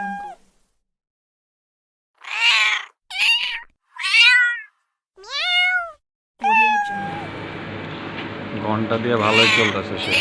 jungle. ঘণ্টা দিয়ে ভালোই চলতেছে সে